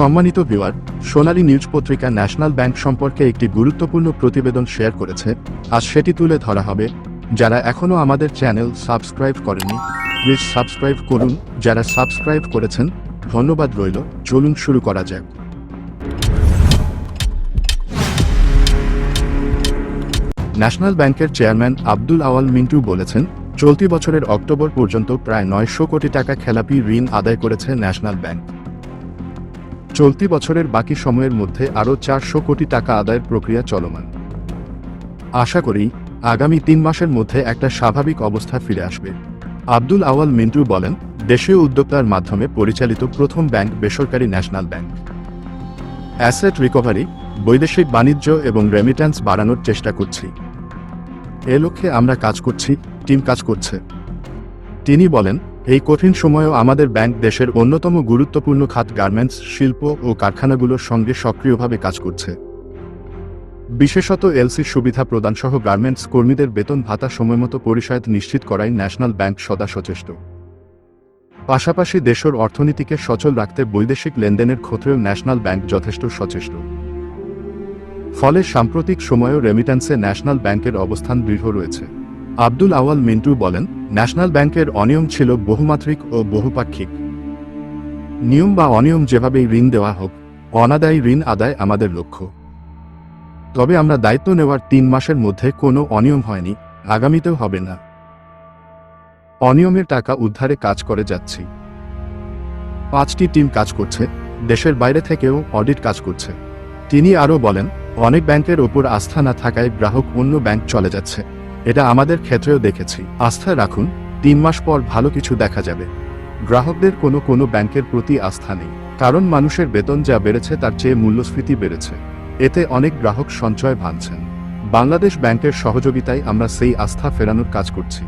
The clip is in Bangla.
সম্মানিত ভিউয়ার, সোনালী নিউজ পত্রিকা ন্যাশনাল ব্যাংক সম্পর্কে একটি গুরুত্বপূর্ণ প্রতিবেদন শেয়ার করেছে। আজ সেটি তুলে ধরা হবে। যারা এখনও আমাদের চ্যানেল সাবস্ক্রাইব করেনি প্লিজ সাবস্ক্রাইব করুন। যারা সাবস্ক্রাইব করেছেন, ধন্যবাদ রইল। চলুন শুরু করা যাক। ন্যাশনাল ব্যাংকের চেয়ারম্যান আব্দুল আওয়াল মিন্টু বলেছেন, চলতি বছরের অক্টোবর পর্যন্ত প্রায় নয়শো কোটি টাকা খেলাপি ঋণ আদায় করেছে ন্যাশনাল ব্যাংক। চলতি বছরের বাকি সময়ের মধ্যে আরও চারশো কোটি টাকা আদায়ের প্রক্রিয়া চলমান। আশা করি, আগামী তিন মাসের মধ্যে একটা স্বাভাবিক অবস্থা ফিরে আসবে। আব্দুল আওয়াল মিন্টু বলেন, দেশীয় উদ্যোক্তার মাধ্যমে পরিচালিত প্রথম ব্যাংক বেসরকারি ন্যাশনাল ব্যাংক। অ্যাসেট রিকভারি, বৈদেশিক বাণিজ্য এবং রেমিট্যান্স বাড়ানোর চেষ্টা করছি। এ লক্ষ্যে আমরা কাজ করছি, টিম কাজ করছে। তিনি বলেন এই কঠিন সময়েও আমাদের ব্যাংক দেশের অন্যতম গুরুত্বপূর্ণ খাত গার্মেন্টস, শিল্প ও কারখানাগুলোর সঙ্গে সক্রিয়ভাবে কাজ করছে। বিশেষত এলসি সুবিধা প্রদান সহ গার্মেন্টস কর্মীদের বেতন ভাতা সময়মতো পরিশোধ নিশ্চিত করাই ন্যাশনাল ব্যাংক সদা সচেষ্ট। পাশাপাশি দেশের অর্থনীতিকে সচল রাখতে বৈদেশিক লেনদেনের ক্ষেত্রেও ন্যাশনাল ব্যাংক যথেষ্ট সচেষ্ট। ফলে সাম্প্রতিক সময়েও রেমিট্যান্সে ন্যাশনাল ব্যাংকের অবস্থান দৃঢ় রয়েছে। আব্দুল আওয়াল মিন্টু বলেন ন্যাশনাল ব্যাংকের অনিয়ম ছিল বহুমাত্রিক ও বহুপাক্ষিক। নিয়ম বা অনিয়ম যেভাবেই ঋণ দেওয়া হোক, অনাদায়ী ঋণ আদায় আমাদের লক্ষ্য। তবে আমরা দায়িত্ব নেওয়ার তিন মাসের মধ্যে কোনো অনিয়ম হয়নি, আগামীতেও হবে না। অনিয়মের টাকা উদ্ধারে কাজ করে যাচ্ছি। পাঁচটি টিম কাজ করছে, দেশের বাইরে থেকেও অডিট কাজ করছে। তিনি আরও বলেন, অনেক ব্যাংকের ওপর আস্থা না থাকায় গ্রাহক অন্য ব্যাংক চলে যাচ্ছে। এটা আমাদের ক্ষেত্রেও দেখেছি। আস্থা রাখুন, তিন মাস পর ভালো কিছু দেখা যাবে। গ্রাহকদের কোনো কোনো ব্যাংকের প্রতি আস্থা নেই। কারণ মানুষের বেতন যা বেড়েছে তার চেয়ে মূল্যস্ফীতি বেড়েছে। এতে অনেক গ্রাহক সঞ্চয় ভাঙছেন। বাংলাদেশ ব্যাংকের সহযোগিতায় আমরা সেই আস্থা ফেরানোর কাজ করছি।